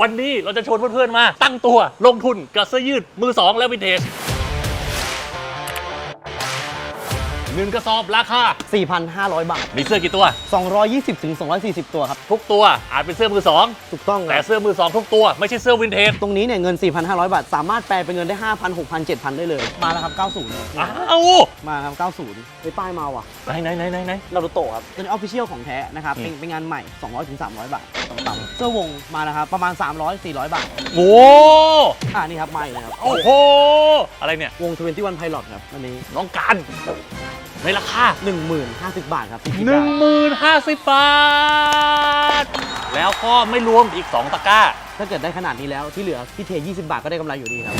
วันนี้เราจะชวนเพื่อนๆมาตั้งตัวลงทุนกับเสื้อยืดมือสองและวินเทจ นึ่งกระสอบราคา 4,500 บาท มีเสื้อกี่ตัว 220ถึง240 ตัวครับ ทุกตัวอาจเป็นเสื้อมือสองถูกต้องคแต่รับเสื้อมือสองทุกตัวไม่ใช่เสื้อวินเทจตรงนี้เนี่ยเงิน 4,500 บาท สามารถแปลเป็นเงินได้ 5,000 6,000 7,000 ได้เลย มาแล้วครับ 90ครับอ้าวมาครับ 90ไปป้ายมาว่ะไหนไหนไหนไหนไหน นารูโตะครับเป็นออฟฟิเชียลของแท้นะครับอืมเป็นเป็นงานใหม่ 200ถึง300 บาทต่ำๆเสื้อวงมาแล้วครับประมาณ 300 400 บาท โอ้อ่านี่ครับใหม่นะครับโอ้โห อะไรเนี่ย วง 21 Pilot ครับอันนี้น้องการในราคา10,050 บาทครับที่คิดหได้นึ่งหมื่นห้าสิบบาท แล้วก็ไม่รวมอีก 2 ตะกร้า ถ้าเกิดได้ขนาดนี้แล้วที่เหลือพี่เท 20 บาทก็ได้กำไรอยู่ดีครับ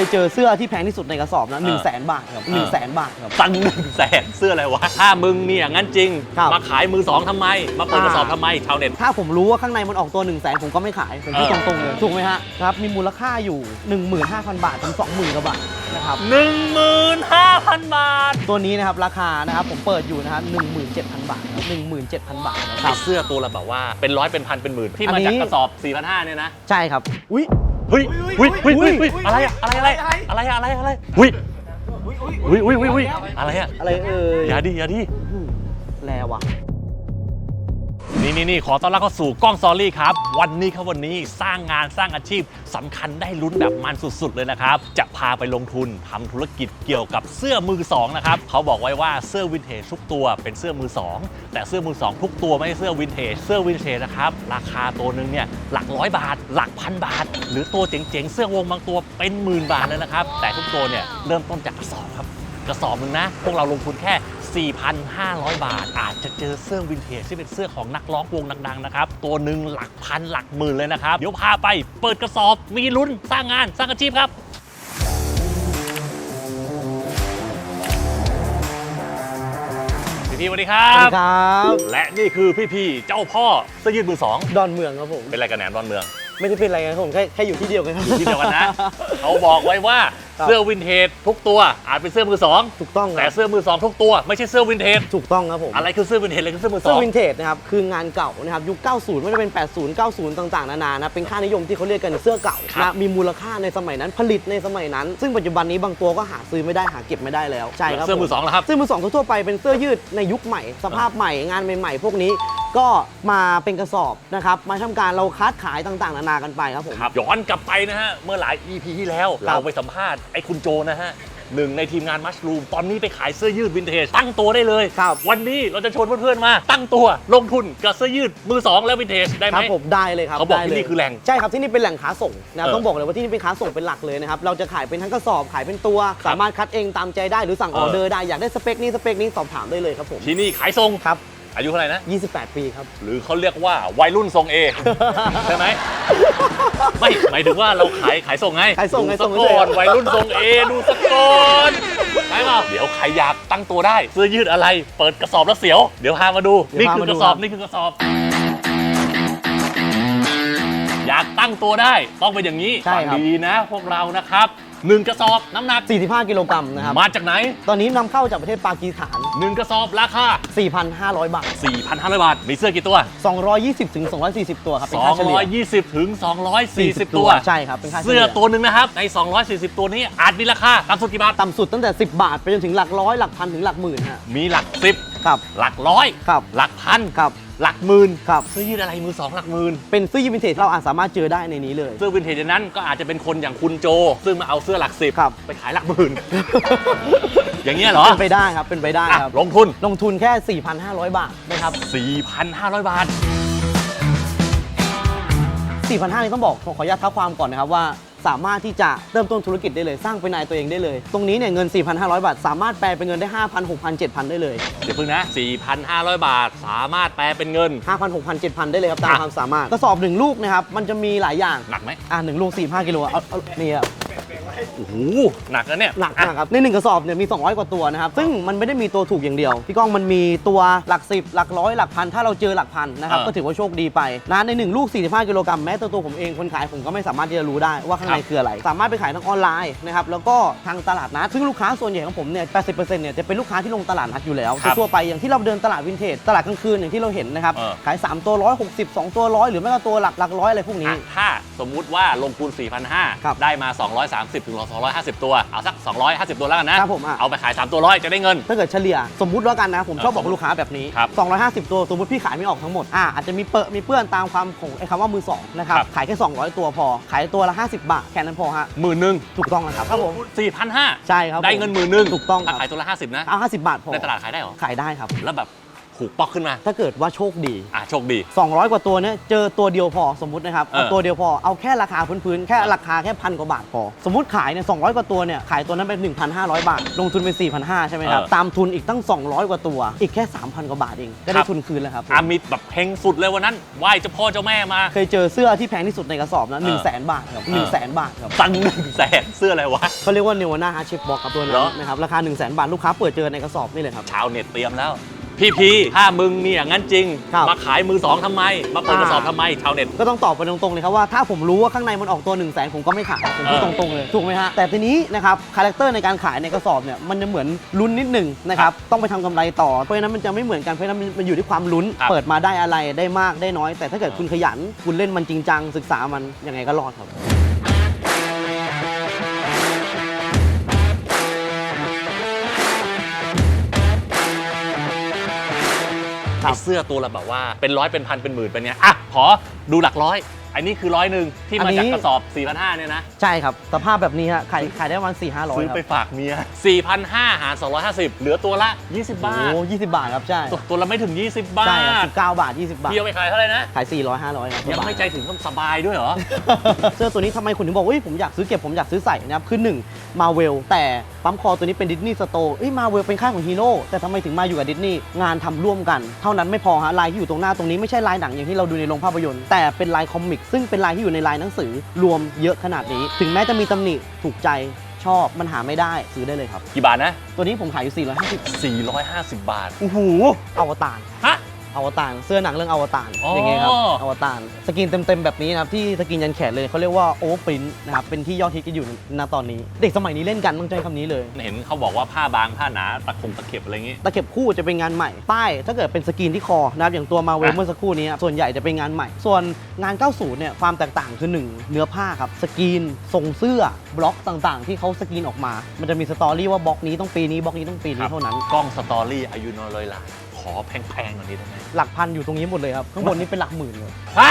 ยเจอเสื้อที่แพงที่สุดในกระสอบนะ1 0 0 0 0แสนบาทครับ1 0 0 0 0แสนบาทครับ ตั้งหนึ่งแสนเสื้ออะไรวะ ถ้ามึงมีอย่างนั้นจริง ครับมาขายมือสองทำไม มาเปิดกระสอบทำไมชาวเน็ต ถ้าผมรู้ว่าข้างในมันออกตัว1 0 0 0 0แสนผมก็ไม่ขาย ผมพูดเอตอ รงๆเลย ถูกไหมฮะครับ มีมูลค่าอยู่ 15,000 บาทถึง20,000กว่าบาทนะครับ15,000บาทตัวนี้นะครับ ราคานะครับ ผมเปิดอยู่นะครับ17,000 บาทครับ17,000 บาทนะคไอ้รับ เสื้อตัวละแบบว่าเป็นร้อยเป็นพันเป็นหมื่นที่อัมานนี้ จากกระสอบ4,500เนี่ยนะ ใช่ครับ อุ้ย เฮ้ยเฮ้ยเฮ้ยเฮ้ยเฮ้ยอะไรอะอะไรอะไรอะไรอะอะไรอะไรเฮ้ยเฮ้ยเฮ้ยเฮ้ยเฮ้ยอะไรอะอะไรเอ่ยอย่าดิอย่าดิอืมแลว่ะ นี่นี่นี่ขอต้อนรับเข้าสู่กล้องซอรี่ครับ วันนี้ครับวันนี้สร้างงานสร้างอาชีพสำคัญได้ลุ้นแบบมันสุดๆเลยนะครับ จะพาไปลงทุนทำธุรกิจเกี่ยวกับเสื้อมือสองนะครับเขาบอกไว้ว่าเสื้อวินเทจทุกตัวเป็นเสื้อมือสองแต่เสื้อมือสองทุกตัวไม่ใช่เสื้อวินเทจเสื้อวินเทจนะครับราคาตัวหนึ่งเนี่ยหลักร้อยบาท หลักพันบาท หรือตัวเจ๋งๆเสื้อวงบางตัวเป็นหมื่นบาทเลยนะครับแต่ทุกตัวเนี่ยเริ่มต้นจากกระสอบครับกระสอบหนึ่งนะพวกเราลงทุนแค่ 4,500 บาท อาจจะเจอเสื้อวินเทจที่เป็นเสื้อของนักร้องวงดังๆนะครับ ตัวหนึ่งหลักพันหลักหมื่นเลยนะครับ เดี๋ยวพาไปเปิดกระสอบมีลุ้นสร้างงานสร้างอาชีพครับพี่ๆสวัสดีครัสวัสบดีครับและนี่คือพี่ๆเจ้าพ่อเสื้อยืดมือสองดอนเมืองครับผม เป็นอะไรกันแหนมดอนเมือง ไม่ได้เป็นอะไรกันครับผมแค่แค่อยู่ที่เดียวกันครับอยู่ที่เดียวกันนะ เขาบอกไว้ว่าครับ เสื้อวินเทจทุกตัวอาจเป็นเสื้อมือสองถูกต้องคแต่รับเสื้อมือสองทุกตัวไม่ใช่เสื้อวินเทจถูกต้องครับผมอะไรคือเสื้อวินเทจอะไรคือเสื้อมือสเสื้อองวินเทจนะครับคืองานเก่านะครับยุค 90 ไม่ว่าจะเป็น 80 90 ต่างๆนานานะเป็นค่านิยมที่เขาเรียกกันเสื้อเก่าครับนะมีมูลค่าในสมัยนั้นผลิตในสมัยนั้น ซึ่งปัจจุบันนี้บางตัวก็หาซื้อไม่ได้หาเก็บไม่ได้แล้วใช่ครับเสื้อมือผสองเหรอครับเสื้อมือสองทั่วๆไปเป็นเสื้อยืดในยุคใหม่ สภาพใหม่งานใหม่ๆพวกนี้ก็มาเป็นกระสอบนะครับมาทำการเราคัดขายต่างๆ นานากันไปครับผมครับย้อนกลับไปนะฮะเมื่อหลาย EP ที่แล้วเราไปสัมภาษณ์ไอ้คุณโจนะฮะหนึ่งในทีมงานมัชรูม ตอนนี้ไปขายเสื้อยืดวินเทจตั้งตัวได้เลย ครับ วันนี้เราจะชวนเพื่อนๆมา ตั้งตัวลงทุนกับเสื้อยืดมือสองและวินเทจได้ไหคมรับผมได้เลยครับเขาบอกได้ที่ลยนี่คือแหล่งใช่ครับที่นี่เป็นแหล่งค้าส่งนะเออต้องบอกเลยว่าที่นี่เป็นค้าส่งเป็นหลักเลยนะครับเราจะขายเป็นทั้งกระสอบขายเป็นตัว สามารถคัดเองตามใจได้หรือสั่งเอออ อเดอร์ได้อยากได้สเปคนี้สเปคนี้สอบถามได้เลยครับผม ที่นี่ขายทรงครับ อายุเท่าไหร่นะ 28 ปีครับ หรือเขาเรียกว่าวัยรุ่นทรงเอ ใช่ไหม ไม่หมายถึงว่าเราขายขายส่งไงขายส่งดูขายสส่งก่อนเฉยๆวัยรุ่นทรงเอดูสก่อนใช่เปล่าเดี๋ยวใครอยากตั้งตัวได้เสื้อยืดอะไร เปิดกระสอบแล้วเสียว เดี๋ยวพามาดูเดี๋นี่ยวพาคืมาอกดูระสอบครับนี่คือกระสอบ อยากตั้งตัวได้ต้องเป็นอย่างนี้ใช่ฟังครับดีนะพวกเรานะครับ หนึ่งกระสอบน้ำหนัก 45 กิโลกรัมนะครับ มาจากไหน ตอนนี้นำเข้าจากประเทศปากีสถาน หนึ่งกระสอบราคา 4,500 บาท 4,500 บาท มีเสื้อกี่ตัว 220ถึง240 ตัวครับเป็นค่าเฉลี่ย220ถึง240 ตัว ใช่ครับเป็นค่าเฉลี่ยเสื้อตัวหนึ่งนะครับ ใน 240 ตัวนี้อาจมีราคาต่ำสุดกี่บาท ต่ำสุดตั้งแต่ 10 บาทไปจนถึงหลักร้อยหลักพันถึงหลักหมื่นฮะมีหลักครับ10หลักร้อย ครับ หลักพันครับ หลักหมื่นครับ เสื้อยืดอะไรมือสองหลักหมื่นเป็นเสื้อยืดวินเทจเราอาจสามารถเจอได้ในนี้เลย เสื้อวินเทจนั้นก็อาจจะเป็นคนอย่างคุณโจ ซึ่งมาเอาเสื้อหลักสิบครับ ไปขายหลักหมื่น อย่างเงี้ยเหรอเป็นไปได้ครับ เป็นไปได้อะครับ ลงทุน ลงทุนแค่ 4,500 บาทนะครับ 4,500 บาท 4,500นี่ต้องบอกขออนุญาตเท้าความก่อนนะครับว่า สามารถที่จะเริ่มต้นธุรกิจได้เลย สร้างเป็นนายตัวเองได้เลย ตรงนี้เนี่ยเงิน 4,500 บาท สามารถแปลเป็นเงินได้ 5,000 6,000 7,000 ได้เลย เดี๋ยวพึ่งนะ 4,500 บาท สามารถแปลเป็นเงิน 5,000 6,000 7,000 ได้เลยครับตามอะความสามารถกระสอบหนึ่งลูกนะครับมันจะมีหลายอย่างหนักไหมอ่าหนึ่งลูก45กิโลเอาเอานี่ครับ โอ้โหหนักนะเนี่ยหนักอะ นะครับในหนึ่งกระสอบเนี่ยมี 200 กว่าตัวนะครับ ซึ่งมันไม่ได้มีตัวถูกอย่างเดียว พี่ก้องมันมีตัวหลัก10หลักร้อยหลักพัน ถ้าเราเจอหลักพันนะครับเออก็ถือว่าโชคดีไปนะใน1ลูก 45 กิโลกรัมแม้แต่ตัวผมเองคนขายผมก็ไม่สามารถที่จะรู้ได้ว่าข้างในครับ คืออะไร สามารถไปขายทางออนไลน์นะครับแล้วก็ทางตลาดนัดซึ่งลูกค้าส่วนใหญ่ของผมเนี่ย 80%เนี่ยจะเป็นลูกค้าที่ลงตลาดนัดอยู่แล้วครับทั่วๆไปอย่างที่เราเดินตลาดวินเทจตลาดกลางคืนอย่างที่เราเห็นนะครับเออ ขาย3ตัวร้อยหกสิบสองตัวร้อยหรือไม่ก็ตัวหลักหลักร้อยอะไรพวกนี้ อะถ้าสมมุติว่าลงทุน ครับ 4,500 ได้มา 230ถึง250 ตัว เอาสัก 250 ตัวแล้วกันนะ ครับผมอะ เอาไปขาย 3 ตัวร้อยจะได้เงิน ถ้าเกิดเฉลี่ยสมมุติแล้วกันนะ ผมชอบเออบอกลูกค้าแบบนี้ ครับ250 ตัวสมมติพี่ขายไม่ออกทั้งหมดอ่าอาจจะมีเปอะมีเปื้อนตามความของไอ้คำว่ามือสองนะครับครับ ขายแค่ 200 ตัวพอ ขายตัวละ 50 บาทแค่นั้นพอฮะหมื่นหนึ่งถูกต้องนะครับครับผม4,500ใช่ครับได้เงินหมื่นหนึ่งถูกต้องคถ้ารับขายตัวละ 50 นะ เอา50 บาทพอในตลาดขายได้เหรอ ขายได้ครับ แล้วแบบ ถูกปอกขึ้นมาถ้าเกิดว่าโชคดี อะโชคดี 200 กว่าตัวเนี้ยเจอตัวเดียวพอสมมตินะครับเอาเออตัวเดียวพอเอาแค่ราคาพื้นๆแค่ราคาแค่พันกว่าบาทพอ สมมติขายเนี่ย200 กว่าตัวเนี่ยขายตัวนั้นเป็น1,500 บาท ลงทุนเป็น4,500 ใช่ไหมครับเออตามทุนอีกตั้ง 200 กว่าตัว อีกแค่ 3,000 กว่าบาทเองก็คได้รับทุนคืนแล้วครับอามิดแบบเฮงสุดเลยวันนั้นไหว้เจ้าพ่อเจ้าแม่มา เคยเจอเสื้อที่แพงที่สุดในกระสอบนะหนึ่งเออแสนบาทครับหนึ่งแสนบาทครับ ตังค์หนึ่งแสนเสื้ออะไรวะ เขาเรียกว่าเนวาน่าฮาร์เชฟบ็อกครับตัวเหรนั้อนนะครับราคา1นึ่งแสนบาทลูกค้าเปิดเจอในกระสอบนี่เลยครับ ชาวเน็ตเตรียมแล้ว พี่พีถ้ามึงมีอย่างนั้นจริง ครับ มาขายมือสองทำไม มาเปิดกระสอบทำไมชาวเน็ต ก็ต้องตอบไปตรงๆเลยครับว่าถ้าผมรู้ว่าข้างในมันออกตัว1นึ่งแสนผมก็ไม่ขายผมพูดเอตอรงๆเลยถูกไหมฮะแต่ทีนี้นะครับคาแรคเตอร์ในการขายในกระสอบเนี่ยมันจะเหมือนลุ้นนิดหนึ่งนะครับต้องไปทำกำไรต่อเพราะฉะนั้นมันจะไม่เหมือนกันเพราะฉะนั้นมันอยู่ที่ความลุ้น ครับ เปิดมาได้อะไรได้มากได้น้อย แต่ถ้าเกิดคุณขยัน คุณเล่นมันจริงจังศึกษามันยังไงก็รอดครับ เสื้อตัวละแบบว่าเป็นร้อยเป็นพันเป็นหมื่นเป็นเนี้ยอะขอดูหลักร้อย อันนี้คือร้อยหนึ่งที่อัมานนี้จากกระสอบ 4 5 0 0เนี่ยนะ ใช่ครับ สภาพแบบนี้ฮะขายขายได้ประมาณสี่ห้าร้อยซื้อครับไปฝากเมีย4,500หาร250 เหลือตัวละ 20 บาท โอ้ยี่สิบบาทครับ ใช่ตัวตัวละไม่ถึง 20 บาใช่ครับทสิบเก้าบาทยี่สิบบาท พี่เอาไปขายเท่าไหร่นะ ขายสี่ร้อยห้าร้อยครับยังไม่ใจถึงต้องสบายด้วยเหรอ เสื้อตัวนี้ทำไมคุณถึงบอกว่าเฮ้ยผมอยากซื้อเก็บผมอยากซื้อใส่นะครับ คือหนึ่งมาเวลแต่ปั๊มคอตัวนี้เป็นดิสนีย์สโตร์เอ้ยมาเวลเป็นค่ายของฮีโร่แต่ทำไมถึงมาอยู่กับดิสนีย์งานทำร่วมกัน เท่านั้นไม่พอฮะลายที่อยู่ตรงหน้าตรงนี้ไม่ใช่ลายหนังอย่างที่เราดูในโรงภาพยนตร์แต่เป็นลายคอมิกซึ่งเป็นลายที่อยู่ในลายหนังสือรวมเยอะขนาดนี้ ถึงแม้จะมีตำหนิถูกใจชอบมันหาไม่ได้ซื้อได้เลยครับ กี่บาทนะ ตัวนี้ผมขายอยู่ 450 450 บาท โอ้โหอวตารฮะ อวตารเสื้อหนังเรื่องอวตารอ๋อออย่างเงี้ยครับอวตารสกินเต็มๆแบบนี้นะครับที่สกินยันแขนเลยเขาเรียกว่าโอเวอร์ปรินนะครับเป็นที่ยอดฮิตกันอยู่ณตอนนี้ เด็กสมัยนี้เล่นกันต้องใช้คำนี้เลย เห็นเขาบอกว่าผ้าบางผ้าหนาตะคงตะเข็บอะไรอย่างงี้ตะเข็บคู่จะเป็นงานใหม่ป้ายถ้าเกิดเป็นสกรีนที่คอนะครับอย่างตัวมาเวลอะเมื่อสักครู่นี้ครับส่วนใหญ่จะเป็นงานใหม่ ส่วนงาน 90 เนี่ยความแตกต่างคือ 1 เนื้อผ้าครับสกรีนทรงเสื้อบล็อกต่างๆ ที่เขาสกรีนออกมา มันจะมีสตอรี่ว่าบล็อกนี้ต้องปีนี้บล็อกนี้ต้องปีนี้เท่านั้นกล้องสตอรี่อายุน้อยเลยล่ะ ขอแพงๆกว่านี้ได้ไหมหลักพันอยู่ตรงนี้หมดเลยครับข้างบนนี้เป็นหลักหมื่นเลย ฮะ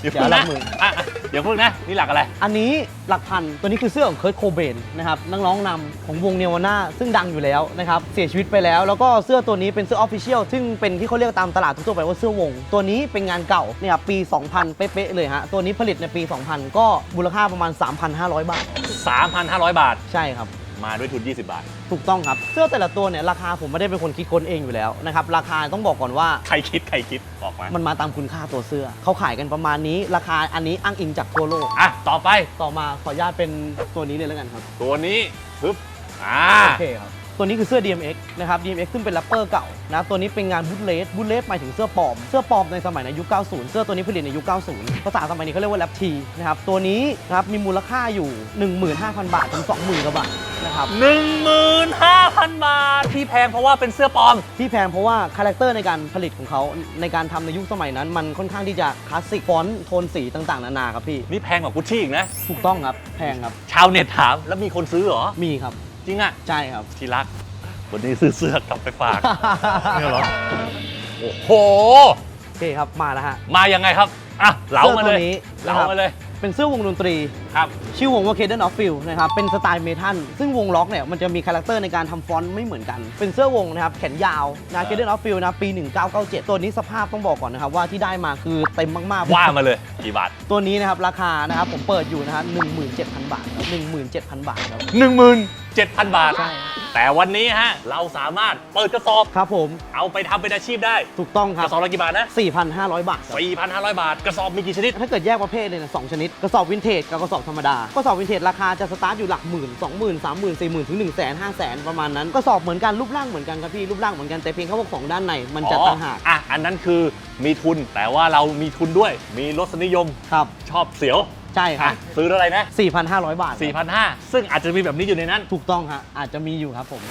เดี๋ยวเดี๋ยวพึ่งหลันะกหมื่น อะอะเดี๋ยวพึ่งนะ นี่หลักอะไร อันนี้หลักพันตัวนี้คือเสื้อของเคิร์ t โคเบนนะครับนักร้องนำของวงเนวาน่าซึ่งดังอยู่แล้วนะครับเสียชีวิตไปแล้ว แล้วก็เสื้อตัวนี้เป็นเสื้อออฟฟิเชียลซึ่งเป็นที่เขาเรียกตามตลาดทั่วๆไปว่าเสื้อวง ตัวนี้เป็นงานเก่าเนี่ยปี 2000 เป๊ะๆเลยฮะตัวนี้ผลิตในปี 2000 ก็มูลค่าประมาณ 3,500 บาท 3,500 บาท ใช่ครับ มาด้วยทุน 20 บาท ถูกต้องครับ เสื้อแต่ละตัวเนี่ยราคาผมไม่ได้เป็นคนคิดค้นเองอยู่แล้วนะครับราคาต้องบอกก่อนว่า ใครคิดใครคิดบอกมามันมาตามคุณค่าตัวเสื้อ เขาขายกันประมาณนี้ ราคาอันนี้อ้างอิงจากทั่วโลก อะ ต่อไปต่อมาขออนุญาตเป็นตัวนี้เลยแล้วกันครับ ตัวนี้ปึ๊บอ่าโอเคครับ ตัวนี้คือเสื้อ DMX นะครับ DMX ซึ่งเป็นแรปเปอร์เก่านะครับตัวนี้เป็นงานบูทเลสบูทเลสหมายถึงเสื้อปลอม เสื้อปลอมในสมัยในยุค 90 เสื้อตัวนี้ผลิตในยุค 90 ภาษาสมัยนี้เขาเรียกว่าแรปทีนะครับตัวนี้นะครับมีมูลค่าอยู่ 15,000 บาทถึง 20,000กว่าบาทนะครับ15,000 บาท ที่แพงเพราะว่าเป็นเสื้อปลอม ที่แพงเพราะว่าคาแรคเตอร์ในการผลิตของเขาในการทำในยุคสมัยนั้น มันค่อนข้างที่จะคลาสสิกฟอนต์โทนสีต่างๆนานาครับพี่นี่แพงกว่ากุชชี่อีกนะ ถูกต้องครับแพงครับ ชาวเน็ตถามแล้วมีคนซื้อเหรอ มีครับ จริงอะ ใช่ครับ ที่รัก วันนี้ซื้อเสื้อกลับไปฝาก เนี่ยเหรอ โอ้โห โอเคครับมาแล้วฮะ มายังไงครับ อะ เหลามาเลยเสื้อตัวนี้เหลานะครับมาเลย เป็นเสื้อวงดนตรี ครับ ชื่อวงว่า Caden of Field นะครับ เป็นสไตล์เมทัล ซึ่งวงล็อกเนี่ย มันจะมีคาแรคเตอร์ในการทำฟอนต์ไม่เหมือนกัน เป็นเสื้อวงนะครับ แขนยาวนะ Caden of Field นะ ปี 1997 ตัวนี้สภาพต้องบอกก่อนนะครับว่าที่ได้มาคือเต็มมากๆ ว่ามาเลยกี่บาท ตัวนี้นะครับราคานะครับผมเปิดอยู่นะครับ17,000 บาทครับ17,000 บาทครับ 17,000 บาท ใช่ แต่วันนี้ฮะเราสามารถเปิดกระสอบ ครับผมเอาไปทำเป็นอาชีพได้ ถูกต้องคกรับระสอบละกี่บาทนะ 4,500 บาทครับ4,500 บาท กระสอบมีกี่ชนิด ถ้าเกิดแยกประเภทเลยนะสองชนิด กระสอบวินเทจกับกระสอบธรรมดา กระสอบวินเทจราคาจะสตาร์ทอยู่หลักหมื่นสองหมื่นสามหมื่นสี่หมื่นถึงหนึ่งแสนห้าแสนประมาณนั้น กระสอบเหมือนกันรูปร่างเหมือนกันครับพี่ รูปร่างเหมือนกันแต่เพียงแค่ว่าของด้านในมันจะอ๋อต่างหากอะ อันนั้นคือมีทุน แต่ว่าเรามีทุนด้วย มีรสนิยม ครับ ชอบเสียว ใช่ครัอะซื้อเท่าไหร่นะบ4,500 บาทครับ4,500 ซึ่งอาจจะมีแบบนี้อยู่ในนั้น ถูกต้องฮะอาจจะมีอยู่ครับผม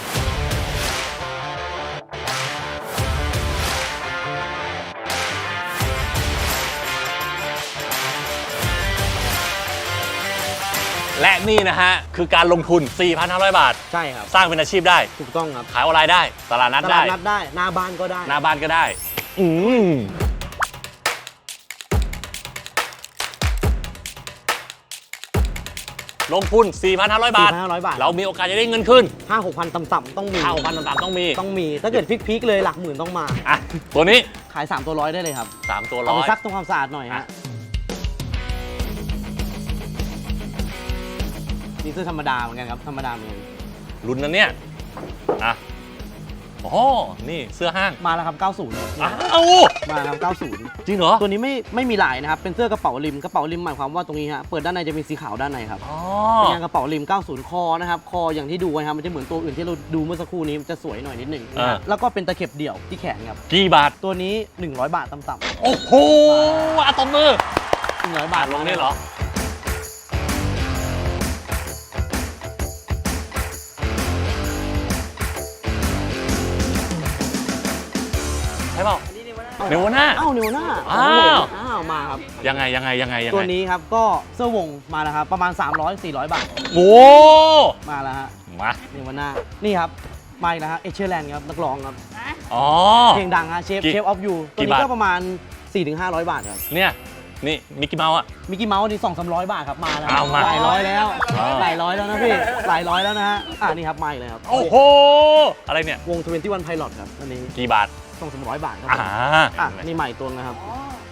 และนี่นะฮะ คือการลงทุน 4,500 บาท ใช่ครับ สร้างเป็นอาชีพได้ ถูกต้องครับขายออนไลน์ได้ ตลาดนัดตลาได้ ดนัดได้หน้าบ้านก็ได้ หน้าบ้านก็ได้ อืม ลงทุน 4,500 บาท 4,500บาท เรามีโอกาสจะได้เงินขึ้นห้าหกพันต่ำๆต้องมีข้าวพันต่างๆต้องมีต้องมี ถ้าเกิดพลิกๆเลยหลักหมื่นต้องมา อะตัวนี้ ขาย 3 ตัวร้อยได้เลยครับ3 ตัวเอาร้อไปยซักทำความสะอาดหน่อยฮะนี่เสื้อธรรมดาเหมือนกันครับธรรมดาเหมือนกัน ลุ้นนะเนี่ยอะ โอ้โหนี่เสื้อห้าง มาแล้วครับ 90อ้าวมาครับ90 จริงเหรอ ตัวนี้ไม่ไม่มีลายนะครับ เป็นเสื้อกระเป๋าริม กระเป๋าริมหมายความว่าตรงนี้ฮะ เปิดด้านในจะมีสีขาวด้านในครับอ๋อเป็นงานกระเป๋าริม 90 คอนะครับ คออย่างที่ดูนะครับ มันจะเหมือนตัวอื่นที่เราดูเมื่อสักครู่นี้มันจะสวยหน่อยนิดหนึ่งนะฮะอ่าแล้วก็เป็นตะเข็บเดี่ยวที่แขนครับ กี่บาท ตัวนี้ 100 บาทต่ำโอ้โหอะตอมมือๆ100 บาทลงนี่เหรอ เนวน่า อ้าวเนวหน้าอ้าว อ้าวมาครับ ยังไงยังไงยังไงยังไงตัวนี้ครับก็เสื้อวงมาแล้วครับประมาณ 300-400 บาทโอ้มาแล้วฮะมาเนวหน้านี่ครับมาอีกแล้วฮะเอเชียแลนด์ครับนักร้องครับอ๋อ เพลงดังฮะเชฟกี่เชฟออฟยูตัวกี่นี้บาท ก็ประมาณ 4-500 บาทครับเนี่ย นี่มิกกี้เมาส์อะ มิกกี้เมาส์นี่2-300บาทครับมาแล้วเอามาหลายร้อยแล้วอ่า หลายร้อยแล้วนะพี่หลายร้อยแล้วนะฮะอ่านี่ครับมาอีกแล้วครับโอ้โห อะไรเนี่ยวง21 Pilot ครับอันนี้กี่บาท2-300บาทครับอ่า อะนี่ใหม่ตัวนะครับ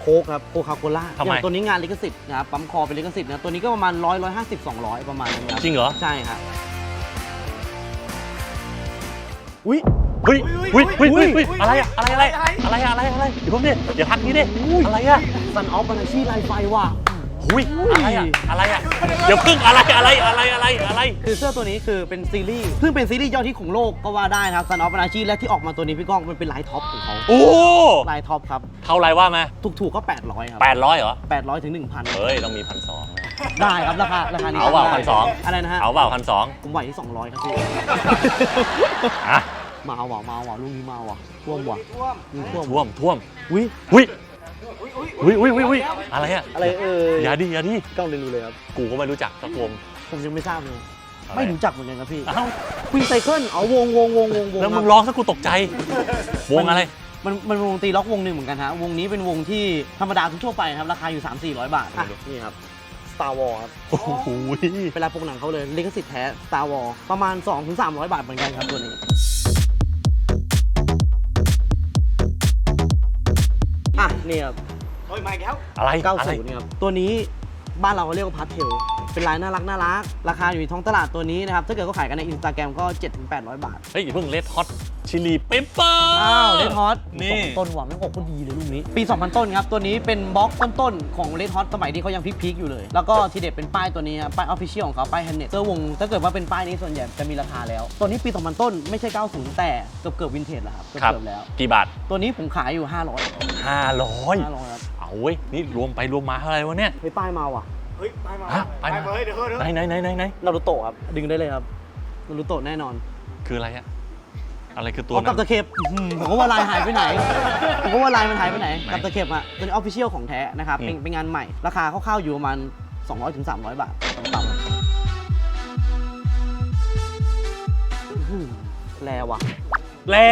โค้กครับโคคาโคล่าทำไม อย่างตัวนี้งานลิขสิทธิ์นะครับปั๊มคอเป็นลิขสิทธิ์นะตัวนี้ก็ประมาณ100 150 200ประมาณนั้นครับจริงเหรอใช่ครับอุ้ย เฮ้ยเฮ้ยเฮ้ยอุ๊เฮ้ยยเฮ้ยอะไรอะอะไรอะไรอะไรอะอะไรอะไรเดี๋ยวผมดิอย่าทักนี้ดิอะไรอะ ซันออฟบานาชีไลไฟว่ะ หุยอะไรอะอะไรอะเดี๋ยวพึ่งอะไรอะไรอะไรอะไรอะไร คือเสื้อตัวนี้คือเป็นซีรีส์ซึ่งเป็นซีรีส์ยอดฮิตของโลกก็ว่าได้นะครับซันออฟบานาชีและที่ออกมาตัวนี้พี่ก้องมันเป็นลายท็อปของเขาโอ้ลายท็อปครับ เท่าไรว่ามาถูกๆก็ 800 ครับแปดร้อยเหรอ 800ถึง1,000 เฮ้ยต้องมีพันสองได้ครับราคาราคานี้เอาเปล่าได้1,200อะไรนะฮะเอาเปล่าพันสองผมไหวที่200ครับพี่อะมาเอาว่ะมาเอาว่ะลูกนี้มาเอาว่ะท่วมว่ะมีท่วมท่วมท่วมอุ้ยหุย หุยหุยหุยหุยอะไรอะอะไรเอ่ยอย่าดิอย่าดิกล้องเรียนรู้เลยครับ กูก็ไม่รู้จักสักวงผมยังไม่ทราบเลยอะไรไม่รู้จักเหมือนกันครับพี่อ้าวควีนไซเคิลอ๋อวงวงวงวงวงแล้วมึงครับร้องซะกูตกใจ วงอะไร มันมันวงตีล็อกวงหนึ่งเหมือนกันฮะวงนี้เป็นวงที่ธรรมดาทั่วๆไปครับราคาอยู่ 3 400 บาทอะนี่ครับ Star Wars ครับโอ้โหเป็นลายปกหนังเขาเลยลิขสิทธิ์แท้ Star Wars ประมาณ 2-300 บาทเหมือนกันครับตัวนี้ นี่ครับอะไรอะไร90ครับตัวนี้บ้านเราเรียกว่าพาร์ทเทลเป็นลายน่ารักน่ารัก ราคาอยู่ในท้องตลาดตัวนี้นะครับ ถ้าเกิดเขาขายกันในอินสตาแกรมก็ 7-800 บาท เฮ้ยอย่าเพิ่งเลดฮอต ชิลีเปเปอร์ อ้าวเลดฮอตนี่ ต้นหวานไม่งอกก็ดีเลยลูกนี้ ปี 2000 ต้นครับ ตัวนี้เป็นบล็อกต้นๆของเลดฮอตสมัยที่เขายังพีคๆอยู่เลย แล้วก็ทีเด็ดเป็นป้ายตัวนี้ครับป้ายออฟฟิเชียลของเขาป้ายแฮนเน็ตเซอร์วง ถ้าเกิดว่าเป็นป้ายนี้ส่วนใหญ่จะมีราคาแล้ว ตัวนี้ปี 2000 ต้นไม่ใช่ 90 แต่เกือบเกือบวินเทจแล้วครับเกือบครับ เกือบแล้ว กี่บาท ตัวนี้ผมขายอยู่ 500 500 500ครับเอาเว้ย นี่รวมไปรวมมาเท่าไหร่วะเนี่ยเฮ้ยป้ายมาว่ะฮะไปมาไหนไหนไหนไหนไหนนารูโตะครับดึงได้เลยครับนารูโตะแน่นอน คืออะไรอะ อะไรคือตัวเอานั้กับนตะเข็บอื้อหือผมก็ว่าลายหายไปไหน ผมก็ว่าลายมันหายไปไหน ไหน กับตะเข็บอะเป็นออฟฟิเชียลของแท้นะครับ เป็นอืมเป็นงานใหม่ ราคาคร่าวๆอยู่ประมาณ 200ถึง300 บาทต่ำๆอื้อหือแลว่ะ แร่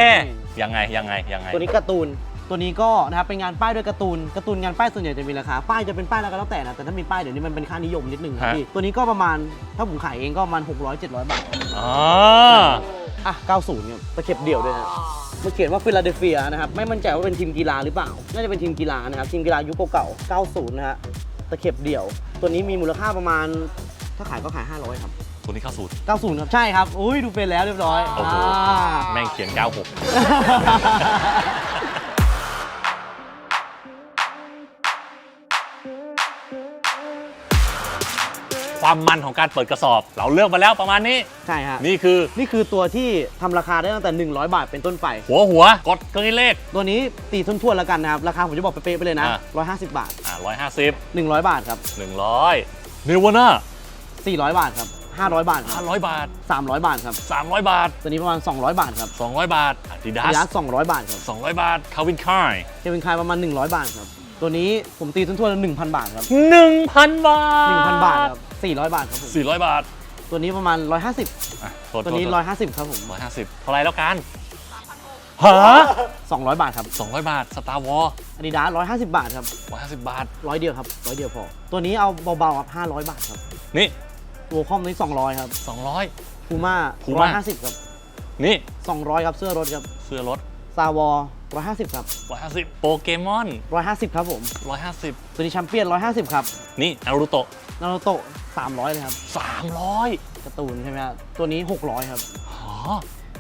ยังไงยังไงยังไง ตัวนี้การ์ตูน ตัวนี้ก็นะครับเป็นงานป้ายด้วยการ์ตูน การ์ตูนงานป้ายส่วนใหญ่จะมีราคา ป้ายจะเป็นป้ายแล้วก็แล้วแต่นะ แต่ถ้ามีป้ายเดี๋ยวนี้มันเป็นค่านิยมนิดนึงครับฮะ พี่ ตัวนี้ก็ประมาณ ถ้าผมขายเองก็ประมาณ600 700 บาท อ๋อ อะ 90ครับตะเข็บเดี่ยวด้วยนะมันเขียนว่าฟิลาเดลเฟียนะครับ ไม่มั่นใจว่าเป็นทีมกีฬาหรือเปล่า น่าจะเป็นทีมกีฬานะครับ ทีมกีฬายุคเก่าๆ90 นะฮะ ตะเข็บเดี่ยว ตัวนี้มีมูลค่าประมาณ ถ้าขายก็ขาย 500 ครับ ตัวนี้เข้าสูตร 90 ครับ ใช่ครับ อุ้ยดูเป็นแล้วเรียบร้อยโอ้โหอ่าแม่งเขียน 96 ความมันของการเปิดกระสอบ เราเลือกมาแล้วประมาณนี้ ใช่ฮะนี่คือนี่คือตัวที่ทำราคาได้ตั้งแต่ 100 บาทเป็นต้นไป หัวหัวกดเกลีเลข ตัวนี้ตีทุนทั่วนๆแล้วกันนะครับ ราคาผมจะบอกเป๊ะๆไปเลยนะ อะ 150 บาท อ่าร้อยห้าสิบ100 บาทครับ หนึ่งร้อยนิวน่า400 บาทครับ 500 บาทคห้ารับร้อยบาท300 บาทครับสามร้อยบาทตัวนี้ประมาณ 200 บาทครับสองร้อยบาทอาดิดาอาดิดาสส200 บาทครับสองร้อยบาทคาวินคาย เควินคายประมาณ 100 บาทครับ ตัวนี้ผมตีทุนทั่วแล้ว1,000 บาทครับหนึ่งพันบาท1,000 บาทครับ400 บาทครับผมสี่ร้อยบาท ตัวนี้ประมาณ 150อะโทษตัวนี้โทษ150 ครับผมร้อยห้าสิบเท่าไรแล้วกันฮะ200 บาทครับสองร้อยบาทสตาร์วอลอาดิดาส150 บาทครับร้อยห้าสิบบาท ร้อยเดียวครับร้อยเดียวพอ ตัวนี้เอาเบาๆครับ500 บาทครับนี่ตัวคอมนี้200ครับสองร้อย พูม่า Puma 150 ครับ นี่ 200 ครับเสื้อรถครับเสื้อรถ ซาวอ 150 ครับร้อยห้าสิบโปเกมอน 150 ครับผมร้อยห้าสิบตัวนี้แชมเปี้ยน 150 ครับ นี่นารูโตะนารูโตะ300 เลยครับสามร้อยการ์ตูนใช่ไหมครับตัวนี้ 600 ครับอ๋อ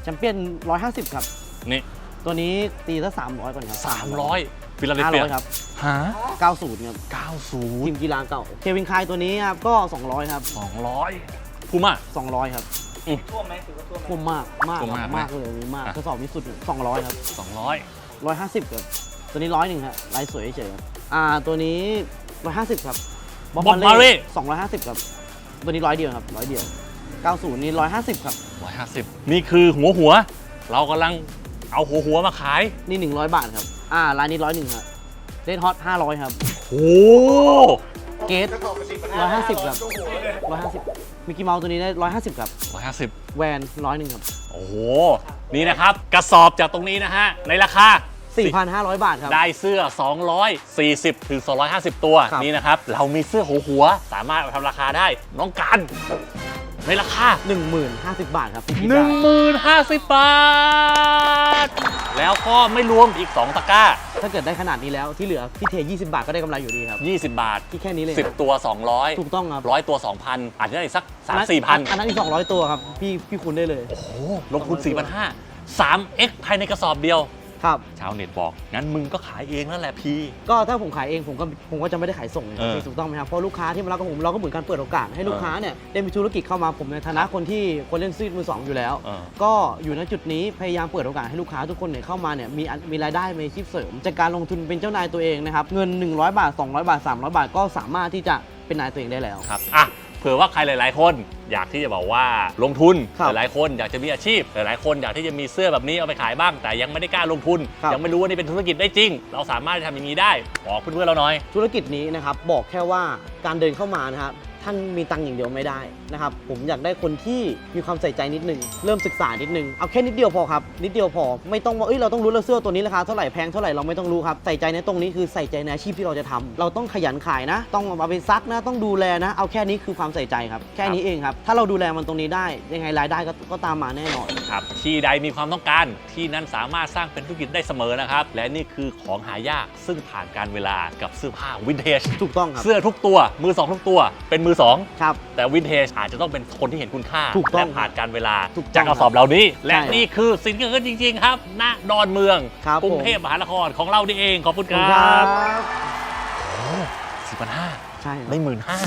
แชมเปี้ยน 150 ครับ นี่ ตัวนี้ตีซะ300 ก่อนครับสามร้อยฟิลาเดลเฟีย500ครับฮะ90 ครับเก้าศูทีนมย์กีฬาเก่า เควินคายตัวนี้ครับก็ 200 ครับสองร้อยพูม่า200 ครับอืมคุ้มมาก มากคุ้มคมารักบไหมมากเลยมากอะกระสอบนี้สุด 200 ครับ สองร้อย150ครับตัวนี้ร้อยหนึ่งครับลายสวยเฉยๆครับอ่าตัวนี้150ครับบอบมาเร่250ครับตัวนี้ร้อยเดียวครับร้อยเดียว90นี่150ครับร้อยห้าสิบนี่คือหัวหัว เรากำลังเอาหัวหัวมาขายนี่100บาทครับอ่าลายนี้ร้อยหนึ่งครับเรดฮอต500ครับโอ้เกต150ครับ150มิกกี้เมาส์ตัวนี้ได้150ครับร้อยห้าสิบแวนร้อยหนึ่งครับ โอ้โห นี่นะครับกระสอบจากตรงนี้นะฮะในราคา 4,500 บาทครับ ได้เสื้อ 240 ถึง 250 ตัวครับ นี่นะครับ เรามีเสื้อหัวหัว สามารถเอาทำราคาได้ น้องกัน ในราคา10,050 บาทครับพี่ได้10,050 บาท แล้วก็ไม่รวมอีก 2 ตะกร้า ถ้าเกิดได้ขนาดนี้แล้วที่เหลือพี่เท 20 บาทก็ได้กำไรอยู่ดีครับ 20 บาท ที่แค่นี้เลย10 ตัว 200 ถูกต้องครับร้อยตัว 2,000 อาจจะได้อีกสักอันนั้น3 4พันอันนั้นอีก 200 ตัวครับ พี่พี่คุณได้เลย โอ้โหลงทุน4,500 3x ภายในกระสอบเดียว ครับ ชาวเน็ตบอกงั้นมึงก็ขายเองนั่นแหละพี่ ก็ถ้าผมขายเองผมก็ผมก็จะไม่ได้ขายส่งนะคเอรับอพี่ถูกต้องไหมครับเพราะลูกค้าที่มารับกับผมเราก็เหมือนการเปิดโอกาสให้ลูกค้าเนี่ยได้มีธุรกิจเข้ามาผมในฐานะคนที่คนเล่นซีดมือสองอยู่แล้ว เออ ก็อยู่ในจุดนี้พยายามเปิดโอกาสให้ลูกค้าทุกคนเนี่ยเข้ามาเนี่ยมีอันมีรายได้มีอาชีพเสริม จากการลงทุนเป็นเจ้านายตัวเองนะครับเงิน 100 บาท 200 บาท 300 บาทก็สามารถที่จะเป็นนายตัวเองได้แล้ว ครับ อะเผื่อว่าใครหลาย ๆ คน อยากที่จะบอกว่าลงทุนครับหลายๆคนอยากจะมีอาชีพ หลายๆ คนอยากที่จะมีเสื้อแบบนี้เอาไปขายบ้าง แต่ยังไม่ได้กล้าลงทุน ครับ ยังไม่รู้ว่านี่เป็นธุรกิจได้จริง เราสามารถทำอย่างนี้ได้บอกเพื่อนๆเราหน่อย ธุรกิจนี้นะครับบอกแค่ว่าการเดินเข้ามานะครับ ท่านมีตังค์อย่างเดียวไม่ได้นะครับ ผมอยากได้คนที่มีความใส่ใจนิดนึง เริ่มศึกษานิดนึง เอาแค่นิดเดียวพอครับ นิดเดียวพอ ไม่ต้องว่าเอ้ย เราต้องรู้แล้วเสื้อตัวนี้ราคาเท่าไหร่แพงเท่าไหร่เราไม่ต้องรู้ครับ ใส่ใจในตรงนี้คือใส่ใจในอาชีพที่เราจะทำเราต้องขยันขายนะ ต้องเอาไปซักนะ ต้องดูแลนะ เอาแค่นี้คือความใส่ใจครับ แค่นี้เองครับ ถ้าเราดูแลมันตรงนี้ได้ ยังไงรายได้ก็ก็ตามมาแน่นอนครับ ที่ใดมีความต้องการที่นั้นสามารถสร้างเป็นธุรกิจได้เสมอนะครับ และนี่คือของหายากซึ่งผ่านการเวลากับเสื้อผ้าวินเทจถูกต้องครับเสื้อทุกตัวมือสองทุกตัวเป็นมือสองครับ แต่วินเทจอาจจะต้องเป็นคนที่เห็นคุณค่าถูกต้องและผ่านการเวลาถูกต้องจากกระสอบเหล่านี้ และใช่นี่คือสินเกิดจริง ๆ ครับณดอนเมืองครับกรุงเทพมหานครของเรานี่เองขอบคุณขอบคคุณครัรับบสิบพันห้าใช่ครับ ได้หมื่นห้า